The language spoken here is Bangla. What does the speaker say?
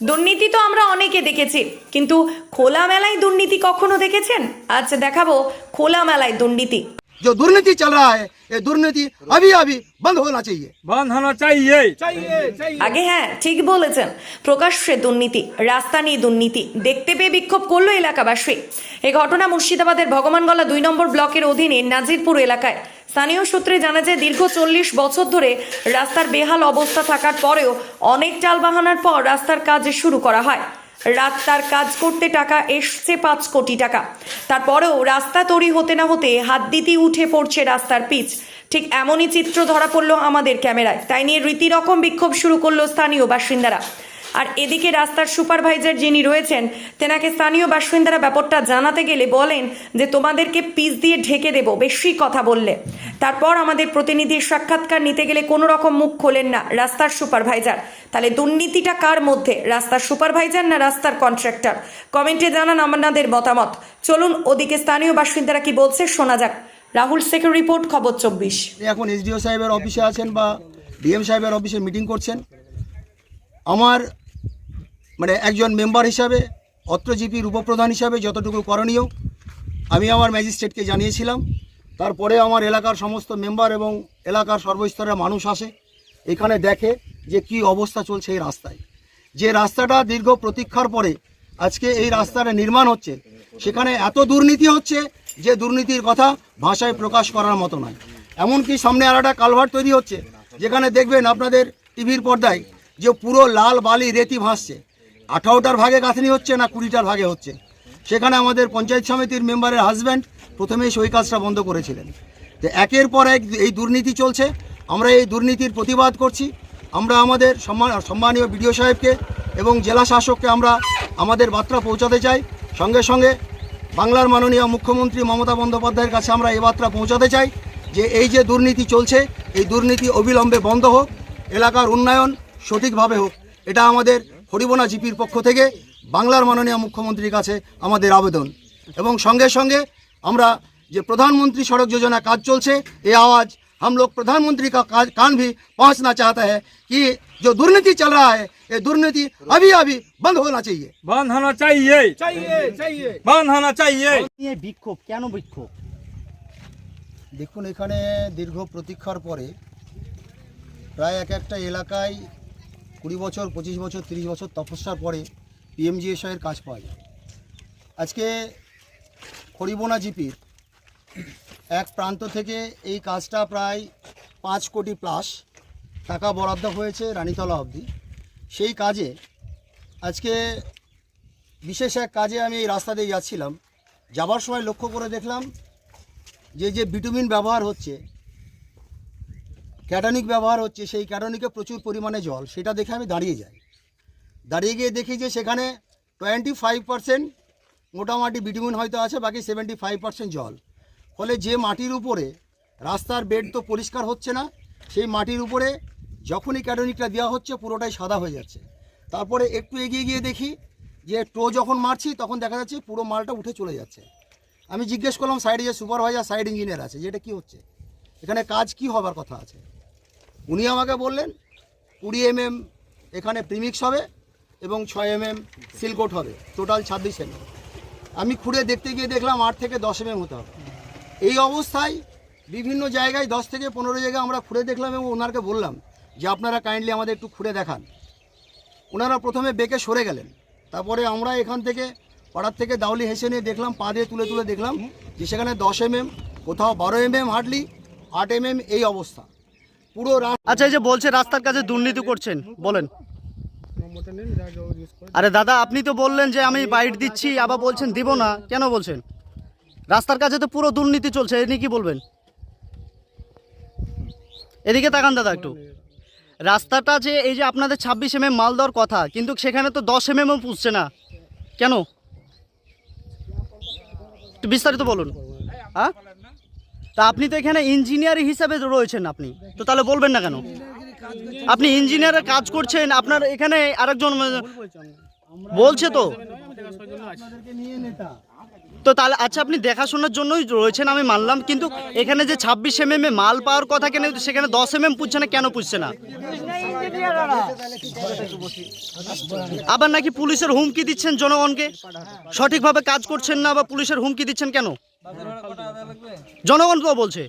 দুর্নীতি তো আমরা অনেকে দেখেছি কিন্তু খোলামেলায় দুর্নীতি কখনো দেখেছেন আচ্ছা দেখাবো খোলামেলায় দুর্নীতি जो दुर्नीति चल रहा है ये दुर्नीति अभी अभी बंद होना चाहिए बंद होना चाहिए আগে হ্যাঁ ঠিক বলেছেন প্রকাশ্যে দুর্নীতি রাস্তা নিয়ে দুর্নীতি দেখতে পেয়ে বিক্ষোভ করলো এলাকাবাসী এই ঘটনা মুর্শিদাবাদের ভগবানগলা দুই নম্বর ব্লকের অধীনে নাজিরপুর এলাকায় স্থানীয় সূত্রে জানা যায়, দীর্ঘ চল্লিশ বছর ধরে রাস্তার বেহাল অবস্থা থাকার পরেও অনেক টালবাহানার পর রাস্তার কাজ শুরু করা হয়। রাস্তার কাজ করতে টাকা এসছে পাঁচ কোটি টাকা। তারপরেও রাস্তা তৈরি হতে না হতে হাত দিতেই উঠে পড়ছে রাস্তার পিচ। ঠিক এমনই চিত্র ধরা পড়ল আমাদের ক্যামেরায়। তাই নিয়ে রীতিরকম বিক্ষোভ শুরু করল স্থানীয় বাসিন্দারা। আর এদিকে রাস্তার সুপারভাইজার যিনি রয়েছেন, তেনাকে স্থানীয় বাসিন্দারা ব্যাপারটা জানাতে গেলে বলেন যে, তোমাদেরকে পিস দিয়ে ঢেকে দেব, বেশি কথা বললে। তারপর আমাদের প্রতিনিধির সাক্ষাৎকার নিতে গেলে কোনো রকম মুখ খোলেন না রাস্তার সুপারভাইজার। তাহলে দুর্নীতিটা কার মধ্যে, রাস্তার সুপারভাইজার না রাস্তার কন্ট্রাক্টর? কমেন্টে জানান আপনাদের মতামত। চলুন ওদিকে স্থানীয় বাসিন্দারা কি বলছে শোনা যাক। রাহুল শেখের রিপোর্ট, খবর চব্বিশ। এখন এসডিও সাহেবের অফিসে আছেন বা ডিএম সাহেবের অফিসে মিটিং করছেন? আমার মানে একজন মেম্বার হিসাবে, অত্র জিপির উপপ্রধান হিসাবে যতটুকু করণীয়, আমি আমার ম্যাজিস্ট্রেটকে জানিয়েছিলাম। তারপরে আমার এলাকার সমস্ত মেম্বার এবং এলাকার সর্বস্তরের মানুষ আসে, এখানে দেখে যে কি অবস্থা চলছে এই রাস্তায়। যে রাস্তাটা দীর্ঘ প্রতীক্ষার পরে আজকে এই রাস্তাটা নির্মাণ হচ্ছে, সেখানে এত দুর্নীতি হচ্ছে যে দুর্নীতির কথা ভাষায় প্রকাশ করার মতো নয়। এমনকি সামনে আর একটা তৈরি হচ্ছে, যেখানে দেখবেন আপনাদের টিভির পর্দায় যে পুরো লাল বালি রেতি ভাসছে। আঠারোটার ভাগে গাঁথনি হচ্ছে না কুড়িটার ভাগে হচ্ছে? সেখানে আমাদের পঞ্চায়েত সমিতির মেম্বারের হাজব্যান্ড প্রথমেই সই কাজটা বন্ধ করেছিলেন। তো একের পর এক এই দুর্নীতি চলছে, আমরা এই দুর্নীতির প্রতিবাদ করছি। আমরা আমাদের সম্মান সম্মানীয় বিডিও সাহেবকে এবং জেলা শাসককে আমরা আমাদের বার্তা পৌঁছাতে চাই। সঙ্গে সঙ্গে বাংলার মাননীয় মুখ্যমন্ত্রী মমতা বন্দ্যোপাধ্যায়ের কাছে আমরা এই বার্তা পৌঁছাতে চাই যে এই যে দুর্নীতি চলছে, এই দুর্নীতি অবিলম্বে বন্ধ হোক, এলাকার উন্নয়ন সঠিকভাবে হোক। এটা আমাদের হরিবনা জিপির পক্ষ থেকে বাংলার মাননীয় মুখ্যমন্ত্রীর কাছে আমাদের আবেদন এবং সঙ্গে সঙ্গে আমরা যে প্রধানমন্ত্রী সড়ক যোজনা কাজ চলছে এই আওয়াজ हम लोग प्रधानमंत्री का का- कान भी पहुंचना चाहता है कि जो दुर्नीति चल रहा है ये दुर्नीति अभी अभी बंद होना चाहिए बंद होना चाहिए चाहिए चाहिए बंद होना चाहिए নিয়ে বিক্ষোভ কেন বিক্ষোভ দেখুন এখানে দীর্ঘ প্রতীক্ষার পরে প্রায় এক একটা এলাকায় কুড়ি বছর, পঁচিশ বছর, তিরিশ বছর তপস্যার পরে পিএমজিএসআইয়ের কাজ পাওয়া যায়। আজকে হরিবোনা জিপির এক প্রান্ত থেকে এই কাজটা প্রায় পাঁচ কোটি প্লাস টাকা বরাদ্দ হয়েছে রানীতলা অবধি। সেই কাজে আজকে বিশেষ এক কাজে আমি এই রাস্তা দিয়ে যাচ্ছিলাম। যাবার সময় লক্ষ্য করে দেখলাম যে যে বিটুমিন ব্যবহার হচ্ছে ক্যাটানিক ব্যবহার হচ্ছে, সেই ক্যাটানিকে প্রচুর পরিমাণে জল, সেটা দেখে আমি দাঁড়িয়ে যাই। দাঁড়িয়ে গিয়ে দেখি যে সেখানে টোয়েন্টি ফাইভ পার্সেন্ট মোটামুটি বিটুমিন হয়তো আছে, বাকি সেভেন্টি ফাইভ পার্সেন্ট জল। ফলে যে মাটির উপরে রাস্তার বেড তো পরিষ্কার হচ্ছে না, সেই মাটির উপরে যখনই ক্যাটানিকটা দেওয়া হচ্ছে, পুরোটাই সাদা হয়ে যাচ্ছে। তারপরে একটু এগিয়ে গিয়ে দেখি যে টো যখন মারছি, তখন দেখা যাচ্ছে পুরো মালটা উঠে চলে যাচ্ছে। আমি জিজ্ঞেস করলাম সাইডে যে সুপারভাইজার, সাইড ইঞ্জিনিয়ার আছে, যে এটা কী হচ্ছে? এখানে কাজ কি হবার কথা আছে? উনি আমাকে বললেন, কুড়ি এমএম এখানে প্রিমিক্স হবে এবং ছয় এমএম সিলকোট হবে, টোটাল ছাব্বিশ এমএম। আমি খুঁড়ে দেখতে গিয়ে দেখলাম আট থেকে দশ এমএম হতে হবে। এই অবস্থায় বিভিন্ন জায়গায় দশ থেকে পনেরো জায়গায় আমরা খুঁড়ে দেখলাম এবং ওনারকে বললাম যে, আপনারা কাইন্ডলি আমাদের একটু খুঁড়ে দেখান। ওনারা প্রথমে বেঁকে সরে গেলেন। তারপরে আমরা এখান থেকে পাড়ার থেকে দাউলি হেসে নিয়ে দেখলাম, পা দিয়ে তুলে তুলে দেখলাম যে, সেখানে দশ এমএম, কোথাও বারো এমএম হার্ডলি, আট এমএম এই অবস্থা। পুরো আচ্ছা এই যে বলছে রাস্তার কাছে দুর্নীতি করছেন বলেন। আরে দাদা আপনি তো বললেন যে আমি বাইট দিচ্ছি আবার বলছেন দিব না কেন বলছেন? রাস্তার কাছে তো পুরো দুর্নীতি চলছে এ নিয়ে কি বলবেন? এদিকে তাকান দাদা একটু। রাস্তাটা যে এই যে আপনাদের ছাব্বিশ এম মাল দেওয়ার কথা কিন্তু সেখানে তো দশ এম এমও পুষছে না। কেন? একটু বিস্তারিত বলুন। হ্যাঁ? তা আপনি তো এখানে ইঞ্জিনিয়ার হিসাবে রয়েছেন আপনি। তো তাহলে বলবেন না কেন? আপনি ইঞ্জিনিয়ারের কাজ করছেন, আপনার এখানে আরেকজন বলছে তো। তো তাহলে আচ্ছা আপনি দেখাশোনার জন্যই রয়েছেন আমি মানলাম, কিন্তু এখানে যে ছাব্বিশ এম এম মাল পাওয়ার কথা কেন, সেখানে দশ এম এম পুচ্ছে না, কেন পুজছে না? আবার নাকি পুলিশের হুমকি দিচ্ছেন জনগণকে? সঠিকভাবে কাজ করছেন না বা পুলিশের হুমকি দিচ্ছেন কেন? জনগণ তো বলছে।